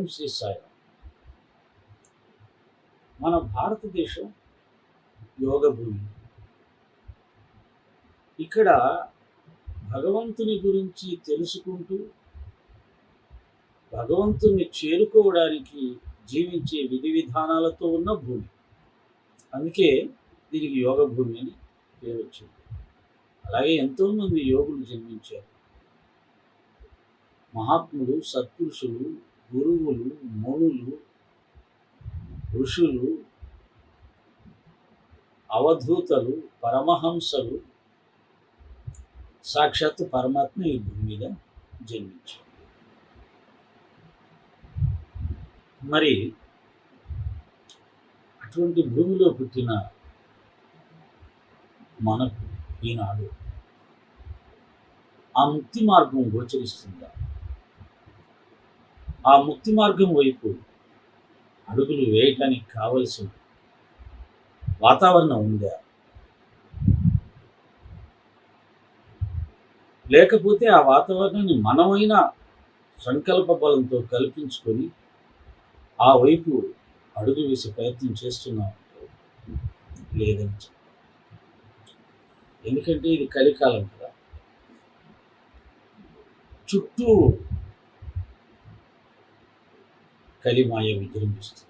ఓం శ్రీ మన భారతదేశం యోగ భూమి ఇక్కడ భగవంతుని గురించి తెలుసుకుంటూ భగవంతుని చేరుకోవడానికి జీవించే విధి విధానాలతో ఉన్న భూమి. అందుకే దీనికి యోగ భూమి అని పేరు వచ్చింది. అలాగే ఎంతోమంది యోగులు జన్మించారు. మహాత్ములు సత్పురుషులు గురువులు మునులు ఋషులు అవధూతలు పరమహంసలు సాక్షాత్తు పరమాత్మ ఈ భూమి మీద జన్మించారు. మరి అటువంటి భూమిలో పుట్టిన మనకు ఈనాడు ఆ ముక్తి మార్గం గోచరిస్తుందా? ఆ ముక్తి మార్గం వైపు అడుగులు వేయటానికి కావలసిన వాతావరణం ఉందా? లేకపోతే ఆ వాతావరణాన్ని మనమైన సంకల్ప బలంతో కల్పించుకొని ఆ వైపు అడుగు వేసే ప్రయత్నం చేస్తున్నాం లేదని ఎందుకంటే ఇది కలికాలం కదా. చుట్టూ కలిమాయ విజృంభిస్తుంది.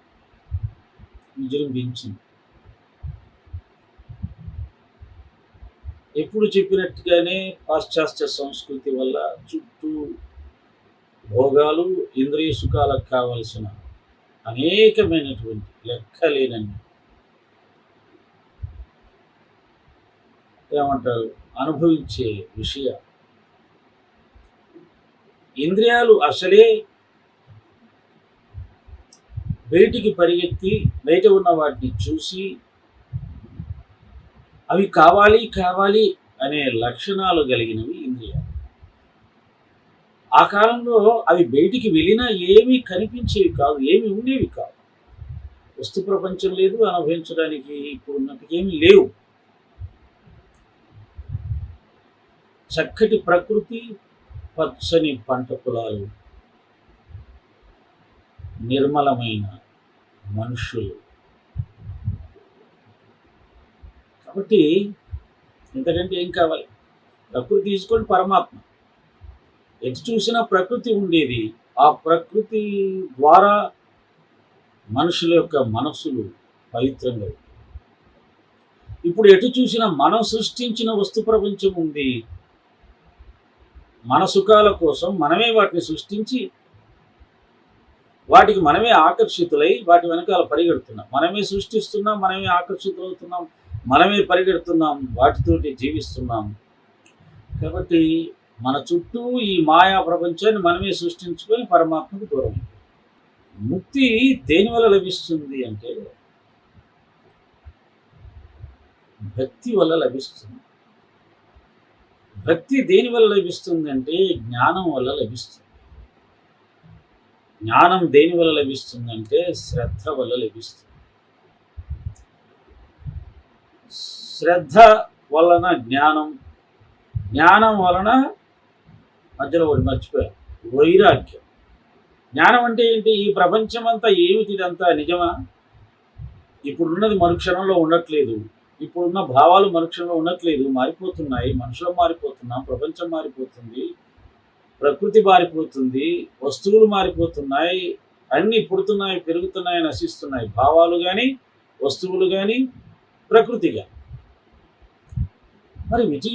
విజృంభించింది. ఎప్పుడు చెప్పినట్టుగానే పాశ్చాత్య సంస్కృతి వల్ల చుట్టూ భోగాలు ఇంద్రియ సుఖాలకు కావలసిన అనేకమైనటువంటి లెక్కలేనని ఏమంటారు? అనుభవించే విషయాలు. ఇంద్రియాలు అసలే బయటికి పరిగెత్తి బయట ఉన్న వాటిని చూసి అవి కావాలి కావాలి అనే లక్షణాలు కలిగినవి ఇంద్రియాలు. ఆ కాలంలో అవి బయటికి వెళ్ళినా ఏమీ కనిపించేవి కాదు ఏమి ఉండేవి కాదు వస్తు ప్రపంచం లేదు అనుభవించడానికి ఇప్పుడు ఉన్నట్టు ఏమి లేవు. చక్కటి ప్రకృతి పచ్చని పంట పొలాలు నిర్మలమైన మనుషులు. కాబట్టి ఇంతకంటే ఏం కావాలి? ప్రకృతి తీసుకోండి పరమాత్మ. ఎటు చూసినా ప్రకృతి ఉండేది. ఆ ప్రకృతి ద్వారా మనుషుల యొక్క మనస్సులు పవిత్రంగా ఇప్పుడు ఎటు చూసినా మనం సృష్టించిన వస్తు ప్రపంచం ఉంది. మన సుఖాల కోసం మనమే వాటిని సృష్టించి వాటికి మనమే ఆకర్షితులై వాటి వెనకాల పరిగెడుతున్నాం. మనమే సృష్టిస్తున్నాం మనమే ఆకర్షితులవుతున్నాం మనమే పరిగెడుతున్నాం వాటితోటి జీవిస్తున్నాం. కాబట్టి మన చుట్టూ ఈ మాయా ప్రపంచాన్ని మనమే సృష్టించుకొని పరమాత్మకు దూరం ముక్తి దేని వల్ల లభిస్తుంది అంటే భక్తి వల్ల లభిస్తుంది. భక్తి దేని వల్ల లభిస్తుంది అంటే జ్ఞానం వల్ల లభిస్తుంది. జ్ఞానం దేని వల్ల లభిస్తుందంటే శ్రద్ధ వల్ల లభిస్తుంది. శ్రద్ధ వలన జ్ఞానం జ్ఞానం వలన మధ్యలో ఒకటి మర్చిపోయారు వైరాగ్యం. జ్ఞానం అంటే ఏంటి? ఈ ప్రపంచం అంతా ఏమిటి ఇదంతా నిజమా? ఇప్పుడున్నది మరుక్షణంలో ఉండట్లేదు. ఇప్పుడున్న భావాలు మరుక్షణంలో ఉండట్లేదు. మారిపోతున్నాయి. మనుషులు మారిపోతున్నాం. ప్రపంచం మారిపోతుంది. ప్రకృతి మారిపోతుంది వస్తువులు మారిపోతున్నాయి అన్నీ పుడుతున్నాయి పెరుగుతున్నాయి నశిస్తున్నాయి. భావాలు కానీ వస్తువులు కానీ ప్రకృతి కానీ మరి ఇటు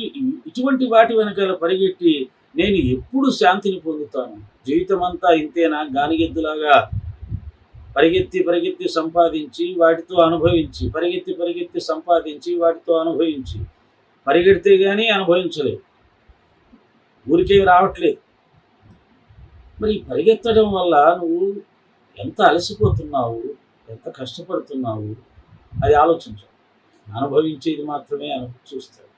ఇటువంటి వాటి వెనకాల పరిగెట్టి నేను ఎప్పుడు శాంతిని పొందుతాను? జీవితం అంతా ఇంతేనా? గాలిగెద్దులాగా పరిగెత్తి పరిగెత్తి సంపాదించి వాటితో అనుభవించి పరిగెత్తి పరిగెత్తి సంపాదించి వాటితో అనుభవించి పరిగెడితే కానీ అనుభవించలేదు. ఊరికే రావట్లేదు. మరి ఈ పరిగెత్తడం వల్ల నువ్వు ఎంత అలసిపోతున్నావు ఎంత కష్టపడుతున్నావు అది ఆలోచించు. అనుభవించేది మాత్రమే అను చూస్తాడు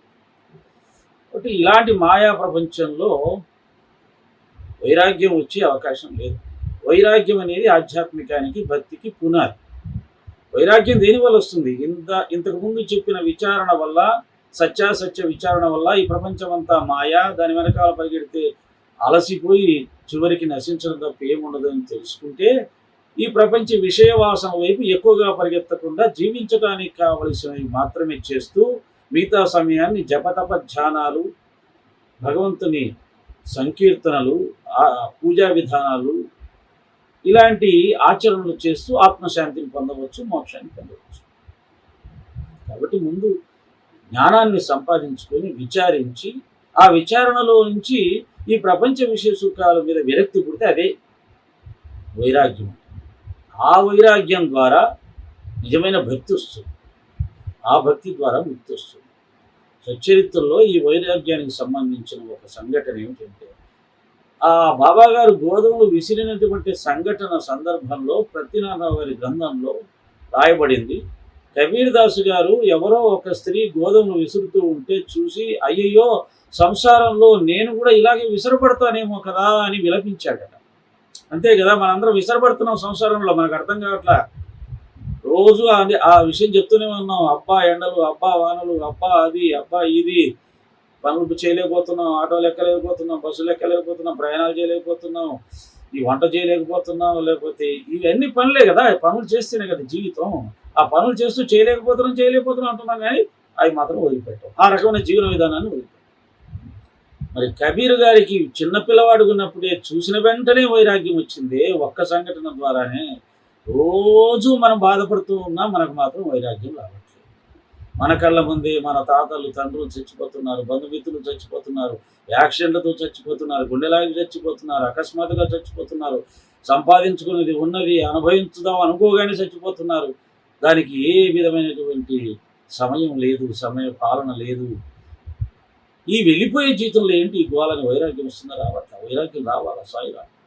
కాబట్టి ఇలాంటి మాయా ప్రపంచంలో వైరాగ్యం వచ్చే అవకాశం లేదు. వైరాగ్యం అనేది ఆధ్యాత్మికానికి భక్తికి పునాది. వైరాగ్యం దేని వల్ల వస్తుంది? ఇంత ఇంతకుముందు చెప్పిన విచారణ వల్ల సత్యాసత్య విచారణ వల్ల ఈ ప్రపంచం అంతా మాయా దాని వెనకాల పరిగెడితే అలసిపోయి చివరికి నశించడం తప్ప ఏముండదని తెలుసుకుంటే ఈ ప్రపంచ విషయవాసన వైపు ఎక్కువగా పరిగెత్తకుండా జీవించడానికి కావలసినవి మాత్రమే చేస్తూ మిగతా సమయాన్ని జపతప ధ్యానాలు భగవంతుని సంకీర్తనలు పూజా విధానాలు ఇలాంటి ఆచరణలు చేస్తూ ఆత్మశాంతిని పొందవచ్చు మోక్షాన్ని పొందవచ్చు. కాబట్టి ముందు జ్ఞానాన్ని సంపాదించుకొని విచారించి ఆ విచారణలో నుంచి ఈ ప్రపంచ విషయ సుఖాల మీద విరక్తి పుడితే అదే వైరాగ్యం. ఆ వైరాగ్యం ద్వారా నిజమైన భక్తి వస్తుంది. ఆ భక్తి ద్వారా ముక్తి వస్తుంది. సచ్చరిత్రలో ఈ వైరాగ్యానికి సంబంధించిన ఒక సంఘటన ఏమిటంటే ఆ బాబాగారు గోధుమలు విసిరినటువంటి సంఘటన సందర్భంలో ప్రతినాథ వారి గ్రంథంలో రాయబడింది. కబీర్ దాసు గారు ఎవరో ఒక స్త్రీ గోధుమలు విసురుతూ ఉంటే చూసి అయ్యయ్యో సంసారంలో నేను కూడా ఇలాగే విసరపడతానేమో కదా అని విలపించాడట అంతే కదా మనందరం విసరపడుతున్నాం సంసారంలో మనకు అర్థం కావట్లా? రోజు అది ఆ విషయం చెప్తూనే ఉన్నాం. అబ్బా ఎండలు అబ్బా వానలు అబ్బా అది అబ్బా ఇది. పనులు చేయలేకపోతున్నాం ఆటోలు ఎక్కలేకపోతున్నాం బస్సులు ఎక్కలేకపోతున్నాం ప్రయాణాలు చేయలేకపోతున్నాం ఈ వంట చేయలేకపోతున్నాం లేకపోతే ఇవన్నీ పనులే కదా. పనులు చేస్తేనే కదా జీవితం. ఆ పనులు చేస్తూ చేయలేకపోతున్నాం చేయలేకపోతున్నాం అంటున్నాం కానీ అవి మాత్రం వదిలిపెట్టాం ఆ రకమైన జీవన విధానాన్ని వదిలిపెట్టాం మరి కబీర్ గారికి చిన్న ఉన్నప్పుడే చూసిన వెంటనే వైరాగ్యం వచ్చింది ఒక్క సంఘటన ద్వారానే. రోజు మనం బాధపడుతూ ఉన్నా మనకు మాత్రం వైరాగ్యం రావట్లేదు. మన కళ్ళ ముందే మన తాతలు తండ్రులు చచ్చిపోతున్నారు బంధుమిత్రులు చచ్చిపోతున్నారు యాక్సిడెంట్లతో చచ్చిపోతున్నారు గుండెలాగి చచ్చిపోతున్నారు అకస్మాత్తుగా చచ్చిపోతున్నారు సంపాదించుకున్నది ఉన్నది అనుభవించుదాం అనుకోగానే చచ్చిపోతున్నారు. దానికి ఏ విధమైనటువంటి సమయం లేదు సమయ పాలన లేదు. ఈ వెళ్ళిపోయే జీవితంలో ఏంటి ఈ గోళని వైరాగ్యం వస్తుందా రావట్లా? వైరాగ్యం రావాలా? సాయి